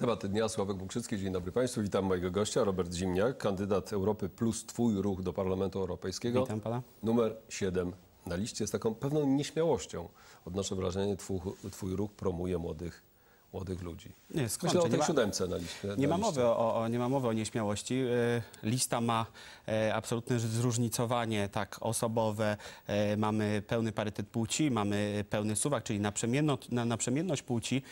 Tematy dnia, Sławek Bukrzycki, dzień dobry Państwu. Witam mojego gościa, Robert Zimniak, kandydat Europy Plus Twój Ruch do Parlamentu Europejskiego. Witam pana. Numer 7 na liście z taką pewną nieśmiałością. Odnoszę wrażenie, twój, twój ruch promuje młodych, młodych ludzi. Nie, skąd? Myślę o Nie tej ma- siódemce na liście. Nie na ma, liście. o, o, nie ma mowy o nieśmiałości. E, Lista ma e, absolutne zróżnicowanie tak osobowe. E, Mamy pełny parytet płci, mamy pełny suwak, czyli naprzemienność, na, naprzemienność płci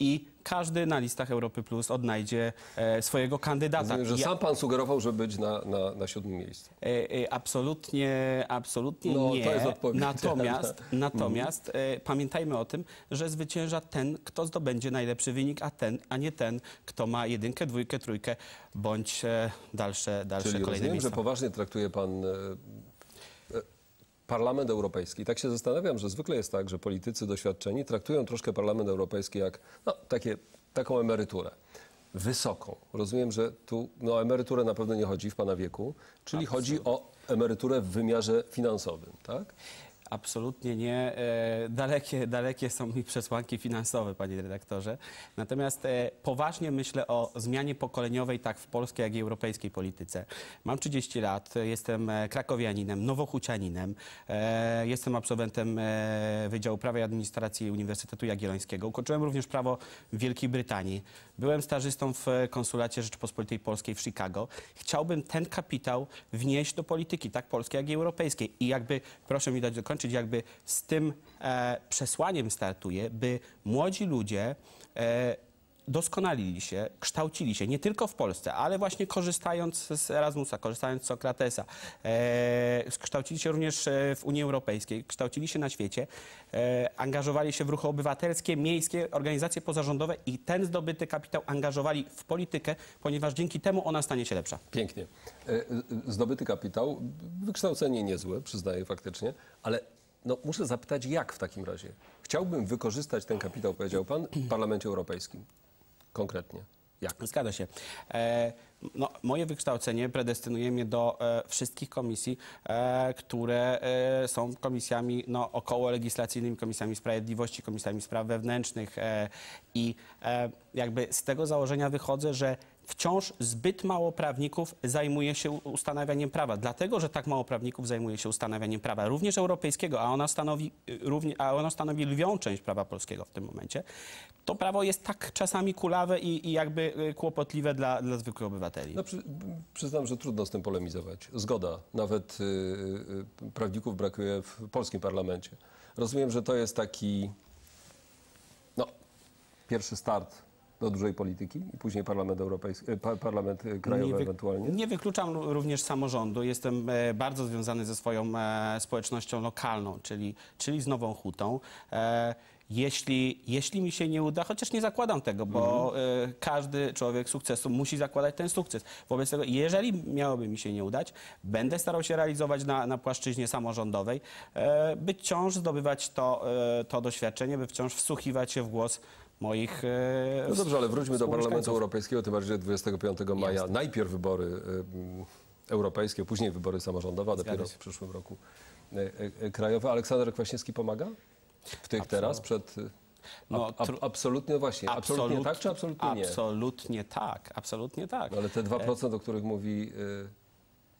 i każdy na listach Europy Plus odnajdzie e, swojego kandydata. Rozumiem, że Ja- sam pan sugerował, żeby być na, na, na siódmym miejscu. E, e, Absolutnie, absolutnie No, to nie. jest odpowiedź. Natomiast, natomiast e, pamiętajmy o tym, że zwycięża ten, kto zdobędzie najlepszy wynik, a, ten, a nie ten, kto ma jedynkę, dwójkę, trójkę bądź dalsze, dalsze Czyli kolejne rozumiem, miejsca. że poważnie traktuje pan Parlament Europejski. Tak się zastanawiam, że zwykle jest tak, że politycy doświadczeni traktują troszkę Parlament Europejski jak no, takie, taką emeryturę. Wysoką. Rozumiem, że tu no, o emeryturę na pewno nie chodzi w pana wieku, czyli chodzi o emeryturę w wymiarze finansowym, tak? Absolutnie nie. E, Dalekie, dalekie są mi przesłanki finansowe, panie redaktorze. Natomiast e, poważnie myślę o zmianie pokoleniowej tak w polskiej, jak i europejskiej polityce. Mam 30 lat, jestem e, krakowianinem, nowochucianinem, jestem absolwentem Wydziału Prawa i Administracji Uniwersytetu Jagiellońskiego. Ukończyłem również prawo w Wielkiej Brytanii. Byłem stażystą w konsulacie Rzeczypospolitej Polskiej w Chicago. Chciałbym ten kapitał wnieść do polityki, tak polskiej, jak i europejskiej. I jakby, proszę mi dać dokończyć, jakby z tym e, przesłaniem startuję, by młodzi ludzie e, doskonalili się, kształcili się nie tylko w Polsce, ale właśnie korzystając z Erasmusa, korzystając z Sokratesa, e, kształcili się również e, w Unii Europejskiej, kształcili się na świecie, e, angażowali się w ruchy obywatelskie, miejskie, organizacje pozarządowe i ten zdobyty kapitał angażowali w politykę, ponieważ dzięki temu ona stanie się lepsza. Pięknie. Zdobyty kapitał, wykształcenie niezłe, przyznaję faktycznie, ale no, muszę zapytać, jak w takim razie? Chciałbym wykorzystać ten kapitał, powiedział pan, w Parlamencie Europejskim. Konkretnie. Jak? Zgadza się. E, no, moje wykształcenie predestynuje mnie do e, wszystkich komisji, e, które e, są komisjami no, około legislacyjnymi, komisjami sprawiedliwości, komisjami spraw wewnętrznych e, i e, jakby z tego założenia wychodzę, że wciąż zbyt mało prawników zajmuje się ustanawianiem prawa. Dlatego, że tak mało prawników zajmuje się ustanawianiem prawa, również europejskiego, a ona stanowi, y, a ono stanowi lwią część prawa polskiego w tym momencie, to prawo jest tak czasami kulawe i, i jakby y, kłopotliwe dla, dla zwykłych obywateli. No, przy, przyznam, że trudno z tym polemizować. Zgoda. Nawet y, y, prawników brakuje w polskim parlamencie. Rozumiem, że to jest taki no, pierwszy start do dużej polityki i później parlament europejski, pa, parlament y, krajowy wy- ewentualnie. nie wykluczam ró- również samorządu. Jestem e, bardzo związany ze swoją e, społecznością lokalną, czyli, czyli z Nową Hutą. E, jeśli, jeśli mi się nie uda, chociaż nie zakładam tego, bo Mhm. e, każdy człowiek sukcesu musi zakładać ten sukces. Wobec tego, jeżeli miałoby mi się nie udać, będę starał się realizować na, na płaszczyźnie samorządowej, e, by wciąż zdobywać to, e, to doświadczenie, by wciąż wsłuchiwać się w głos moich e, No dobrze, ale wróćmy do Parlamentu. Europejskiego, tym bardziej że 25 maja najpierw wybory y, mm, europejskie, później wybory samorządowe, a dopiero w przyszłym roku y, krajowe. Aleksander Kwaśniewski pomaga? W tych teraz przed... No, ab, ab, tru- absolutnie właśnie. Absolutnie Absolut- tak, czy absolutnie nie? Absolutnie tak, absolutnie tak. No, ale te 2%, o których mówi y,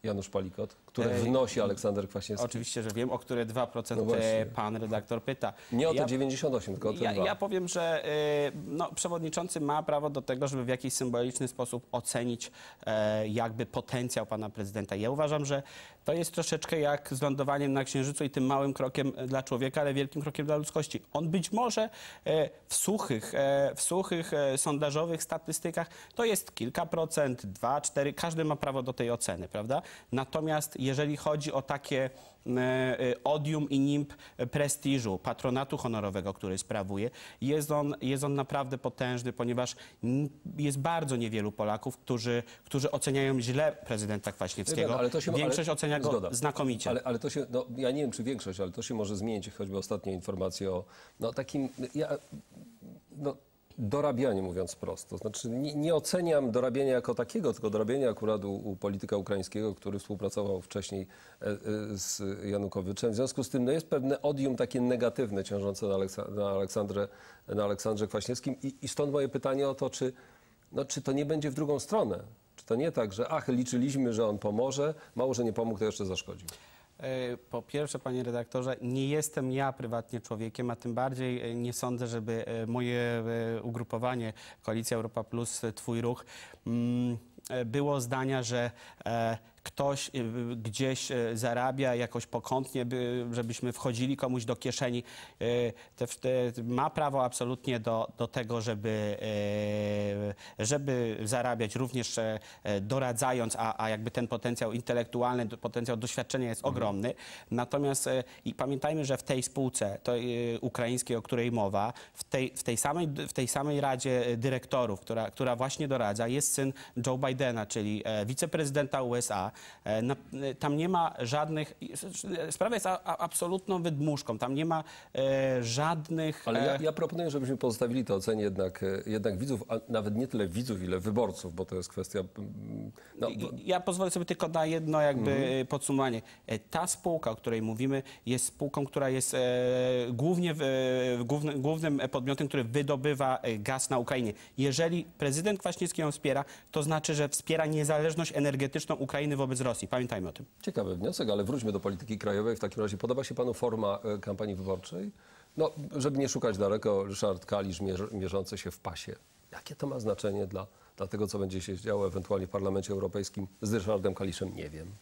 Janusz Palikot, które wnosi Aleksander Kwaśniewski. Oczywiście, że wiem, o które 2% No e, pan redaktor pyta. Nie o te Ja- 98, tylko o te ja, 2. ja powiem, że y, no, przewodniczący ma prawo do tego, żeby w jakiś symboliczny sposób ocenić e, jakby potencjał pana prezydenta. Ja uważam, że to jest troszeczkę jak z lądowaniem na Księżycu i tym małym krokiem dla człowieka, ale wielkim krokiem dla ludzkości. On być może e, w suchych, e, w suchych e, sondażowych statystykach to jest kilka procent, dwa, cztery, każdy ma prawo do tej oceny, prawda? Natomiast jeżeli chodzi o takie e, e, odium i nimb prestiżu, patronatu honorowego, który sprawuje, jest on, jest on naprawdę potężny, ponieważ jest bardzo niewielu Polaków, którzy, którzy oceniają źle prezydenta Kwaśniewskiego. Się- Większość ale- ocenia go zgoda. znakomicie. Ale, ale to się, no, ja nie wiem, czy większość, ale to się może zmienić, choćby ostatnie informacje o no, takim, ja, no, dorabianiu, mówiąc prosto. Znaczy, nie, nie oceniam dorabiania jako takiego, tylko dorabiania akurat u, u polityka ukraińskiego, który współpracował wcześniej e, e, z Janukowiczem. W związku z tym no, jest pewne odium takie negatywne ciążące na, Aleksa, na, Aleksandrze, na Aleksandrze Kwaśniewskim I, i stąd moje pytanie o to, czy no, czy to nie będzie w drugą stronę? To nie tak, że ach, liczyliśmy, że on pomoże, mało, że nie pomógł, to jeszcze zaszkodził? E, Po pierwsze, panie redaktorze, nie jestem ja prywatnie człowiekiem, a tym bardziej e, nie sądzę, żeby e, moje ugrupowanie Koalicja Europa Plus, Twój Ruch, mm, było zdania, że ktoś e, gdzieś e, zarabia jakoś pokątnie, by, żebyśmy wchodzili komuś do kieszeni. Te, ma prawo absolutnie do, do tego, żeby, żeby zarabiać, również e, doradzając, a, a jakby ten potencjał intelektualny, potencjał doświadczenia jest ogromny. Natomiast e, i pamiętajmy, że w tej spółce to, e, ukraińskiej, o której mowa, w tej, w tej, samej, w tej samej Radzie Dyrektorów, która, która właśnie doradza, jest syn Joe Bidena, czyli wiceprezydenta USA. E, e, tam nie ma żadnych... Sprawa jest absolutną wydmuszką. Tam nie ma e, żadnych... Ale ja, ja proponuję, żebyśmy pozostawili to ocenie jednak, jednak widzów, a nawet nie tyle widzów, ile wyborców, bo to jest kwestia... mm, No, Ja pozwolę sobie tylko na jedno jakby e, podsumowanie. Ta spółka, o której mówimy, jest spółką, która jest głównie w, e, główny, głównym podmiotem, który wydobywa gaz na Ukrainie. Jeżeli prezydent Kwaśniewski ją wspiera, to znaczy, że wspiera niezależność energetyczną Ukrainy wobec Rosji. Pamiętajmy o tym. Ciekawy wniosek, ale wróćmy do polityki krajowej. W takim razie podoba się panu forma e, kampanii wyborczej? No, żeby nie szukać daleko, Ryszard Kalisz mierzy, mierzący się w pasie. Jakie to ma znaczenie dla, dla tego, co będzie się działo ewentualnie w Parlamencie Europejskim z Ryszardem Kaliszem? Nie wiem.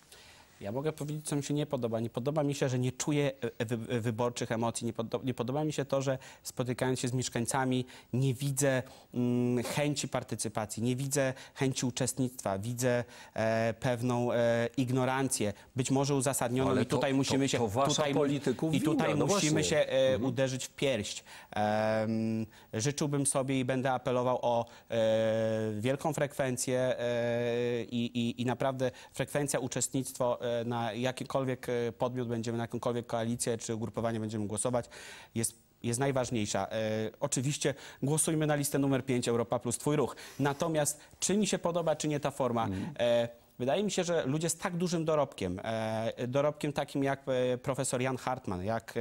Ja mogę powiedzieć, co mi się nie podoba. Nie podoba mi się, że nie czuję e, wy, e, wyborczych emocji. Nie, podo- nie podoba mi się to, że spotykając się z mieszkańcami nie widzę mm, chęci partycypacji, nie widzę chęci uczestnictwa, widzę e, pewną e, ignorancję, być może uzasadnioną Ale i to- tutaj to- musimy się... to wasza tutaj, polityków I tutaj wina, no musimy właśnie. się e, uderzyć w pierś. Życzyłbym sobie i będę apelował o e, wielką frekwencję e, i, i, i naprawdę frekwencja, uczestnictwo e, na jakikolwiek e, podmiot będziemy, na jakąkolwiek koalicję czy ugrupowanie będziemy głosować jest jest najważniejsza. E, oczywiście głosujmy na listę numer 5 Europa plus Twój ruch. Natomiast czy mi się podoba, czy nie ta forma? E, Wydaje mi się, że ludzie z tak dużym dorobkiem, e, dorobkiem takim jak e, profesor Jan Hartman, jak e,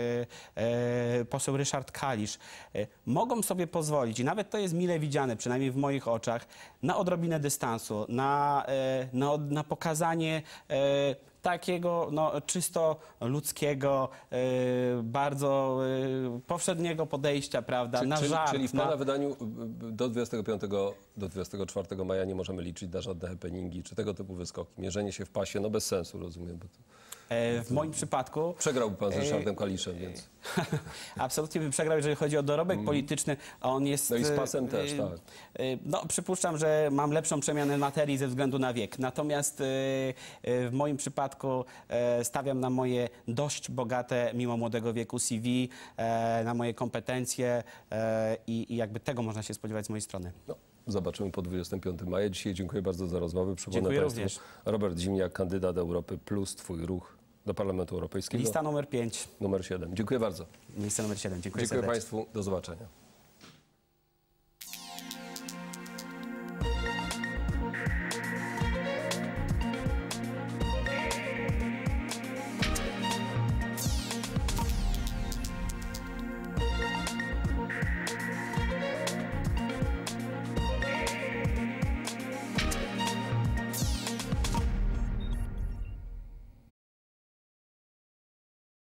e, poseł Ryszard Kalisz, e, mogą sobie pozwolić, i nawet to jest mile widziane, przynajmniej w moich oczach, na odrobinę dystansu, na, e, na, na pokazanie e, takiego no, czysto ludzkiego, e, bardzo e, powszedniego podejścia, prawda, Czy- na czyli, żart. czyli w na... Pana wydaniu y, y, do 25, do 24 maja nie możemy liczyć na żadne happeningi czy tego typu wyskoki. Mierzenie się w pasie, no bez sensu, rozumiem. Bo to... E, w moim przypadku Przegrałby Pan z Ryszardem Kaliszem, więc... Absolutnie bym przegrał, jeżeli chodzi o dorobek polityczny. a On jest. No i z e, pasem też, e, tak. e, No, przypuszczam, że mam lepszą przemianę materii ze względu na wiek. Natomiast e, e, w moim przypadku e, stawiam na moje dość bogate, mimo młodego wieku CV, e, na moje kompetencje e, i, i jakby tego można się spodziewać z mojej strony. No, zobaczymy po 25 maja. Dzisiaj dziękuję bardzo za rozmowę. Przypomnę Dziękuję Państwu, również. Robert Zimniak, kandydat Europy Plus, Twój ruch do Parlamentu Europejskiego. Lista numer 5, Numer 7. Dziękuję bardzo. miejsce numer 7. Dziękuję, Dziękuję serdecznie. Państwu. Do zobaczenia.